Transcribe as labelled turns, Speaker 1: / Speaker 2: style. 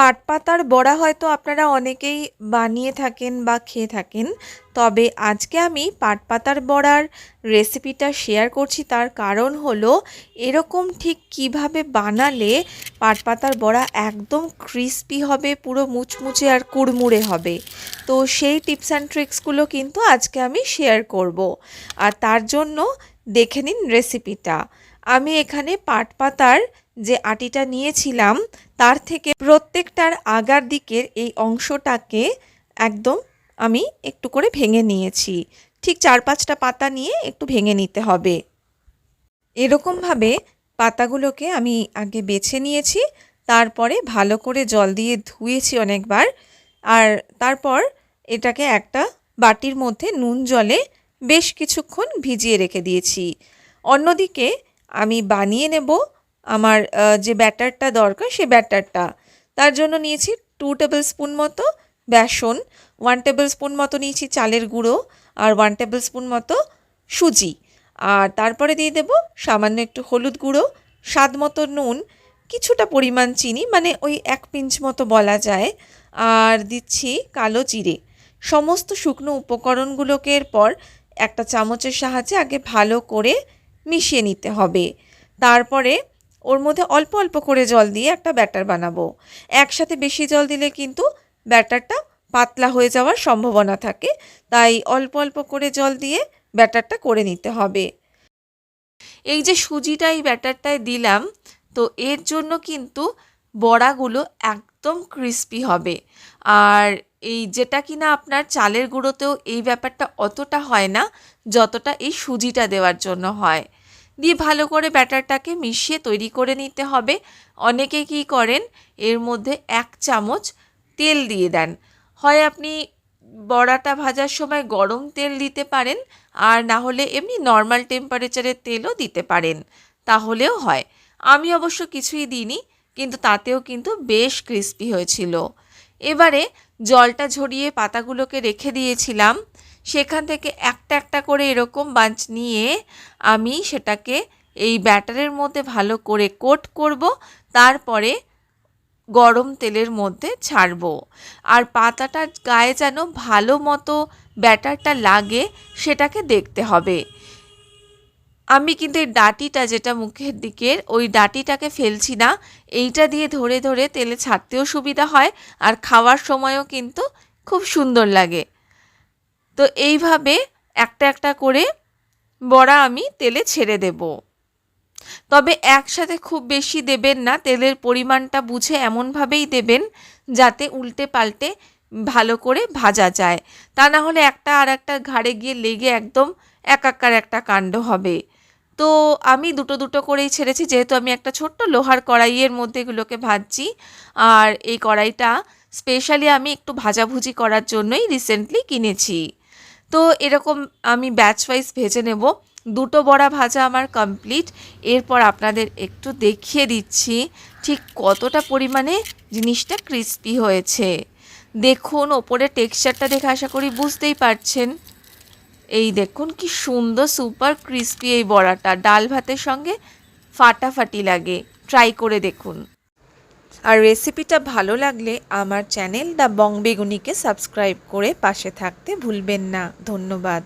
Speaker 1: পাট পাতার বড়া হয়তো আপনারা অনেকেই বানিয়ে থাকেন বা খেয়ে থাকেন। তবে আজকে আমি পাট পাতার বড়ার রেসিপিটা শেয়ার করছি। তার কারণ হলো, এরকম ঠিক কীভাবে বানালে পাট পাতার বড়া একদম ক্রিস্পি হবে, পুরো মুচমুচে আর কুড়মুড়ে হবে? তো সেই টিপস অ্যান্ড ট্রিক্সগুলো কিন্তু আজকে আমি শেয়ার করব। আর তার জন্য দেখে নিন রেসিপিটা। আমি এখানে পাট পাতার যে আটিটা নিয়েছিলাম, তার থেকে প্রত্যেকটার আগার দিকের এই অংশটাকে একদম আমি একটু করে ভেঙে নিয়েছি। ঠিক চার পাঁচটা পাতা নিয়ে একটু ভেঙে নিতে হবে। এরকমভাবে পাতাগুলোকে আমি আগে বেছে নিয়েছি, তারপরে ভালো করে জল দিয়ে ধুয়েছি অনেকবার, আর তারপর এটাকে একটা বাটির মধ্যে নুন জলে বেশ কিছুক্ষণ ভিজিয়ে রেখে দিয়েছি। অন্যদিকে আমি বানিয়ে নেব আমার যে ব্যাটারটা দরকার সে ব্যাটারটা। তার জন্য নিয়েছি টু টেবিল স্পুন মতো বেসন ওয়ান টেবিল স্পুন মতো নিয়েছি চালের গুঁড়ো আর ওয়ান টেবিল স্পুন মতো সুজি। আর তারপরে দিয়ে দেব সামান্য একটু হলুদ গুঁড়ো, স্বাদ মতো নুন, কিছুটা পরিমাণ চিনি মানে ওই এক পিঞ্চ মতো বলা যায়। আর দিচ্ছি কালো জিরে। সমস্ত শুকনো উপকরণগুলোকে এরপর একটা চামচের সাহায্যে আগে ভালো করে মিশিয়ে নিতে হবে। তারপরে ওর মধ্যে অল্প অল্প করে জল দিয়ে একটা ব্যাটার বানাবো। একসাথে বেশি জল দিলে কিন্তু ব্যাটারটা পাতলা হয়ে যাওয়ার সম্ভাবনা থাকে, তাই অল্প অল্প করে জল দিয়ে ব্যাটারটা করে নিতে হবে। এই যে সুজিটা এই ব্যাটারটায় দিলাম, তো এর জন্য কিন্তু বড়াগুলো একদম ক্রিস্পি হবে। আর এই যেটা কিনা আপনার চালের গুঁড়োতেও এই ব্যাপারটা অতটা হয় না, যতটা এই সুজিটা দেওয়ার জন্য হয়। দিয়ে ভালো করে ব্যাটারটাকে মিশিয়ে তৈরি করে নিতে হবে। অনেকে কি করেন? এর মধ্যে এক চামচ তেল দিয়ে দেন। হয় আপনি বড়াটা ভাজার সময় গরম তেল দিতে পারেন, আর না হলে এমনি নর্মাল টেম্পারেচারের তেলও দিতে পারেন। তাহলেও হয়। আমি অবশ্য কিছুই দিইনি, কিন্তু তাতেও কিন্তু বেশ ক্রিস্পি হয়েছিল। এবারে জলটা ঝরিয়ে পাতাগুলোকে রেখে দিয়েছিলাম। সেখান থেকে একটা একটা করে এরকম বাঞ্চ নিয়ে আমি সেটাকে এই ব্যাটারের মধ্যে ভালো করে কোট করব, তারপরে গরম তেলের মধ্যে ছাড়বো। আর পাতাটার গায়ে যেন ভালো মতো ব্যাটারটা লাগে, সেটাকে দেখতে হবে। আমি কিন্তু এই ডাটিটা যেটা মুখের দিকের, ওই ডাটিটাকে ফেলছি না। এইটা দিয়ে ধরে ধরে তেলে ছাড়তেও সুবিধা হয়, আর খাওয়ার সময়ও কিন্তু খুব সুন্দর লাগে। তো এইভাবে একটা একটা করে বড়া আমি তেলে ছেড়ে দেব। তবে একসাথে খুব বেশি দেবেন না, তেলের পরিমাণটা বুঝে এমনভাবেই দেবেন যাতে উল্টে পাল্টে ভালো করে ভাজা যায়। তা না হলে একটা আর একটা ঘাড়ে গিয়ে লেগে একদম একাকার একটা কাণ্ড হবে। তো আমি দুটো দুটো করেই ছেড়েছি, যেহেতু আমি একটা ছোট্ট লোহার কড়াইয়ের মধ্যে এগুলোকে ভাজছি। আর এই কড়াইটা স্পেশালি আমি একটু ভাজাভুজি করার জন্যই রিসেন্টলি কিনেছি। তো এরকম আমি ব্যাচ ওয়াইজ ভেজে নেব। দুটো বড়া ভাজা আমার কমপ্লিট এরপর আপনাদের একটু দেখিয়ে দিচ্ছি ঠিক কতটা পরিমাণে জিনিসটা ক্রিস্পি হয়েছে। দেখুন, ওপরে টেক্সচারটা দেখে আশা করি বুঝতেই পারছেন। এই দেখুন কি সুন্দর সুপার ক্রিস্পি এই বড়াটা। ডাল ভাতের সঙ্গে ফাটাফাটি লাগে। ট্রাই করে দেখুন। আর রেসিপিটা ভালো লাগলে আমার চ্যানেল দ্য বং বেগুনিকে সাবস্ক্রাইব করে পাশে থাকতে ভুলবেন না। ধন্যবাদ।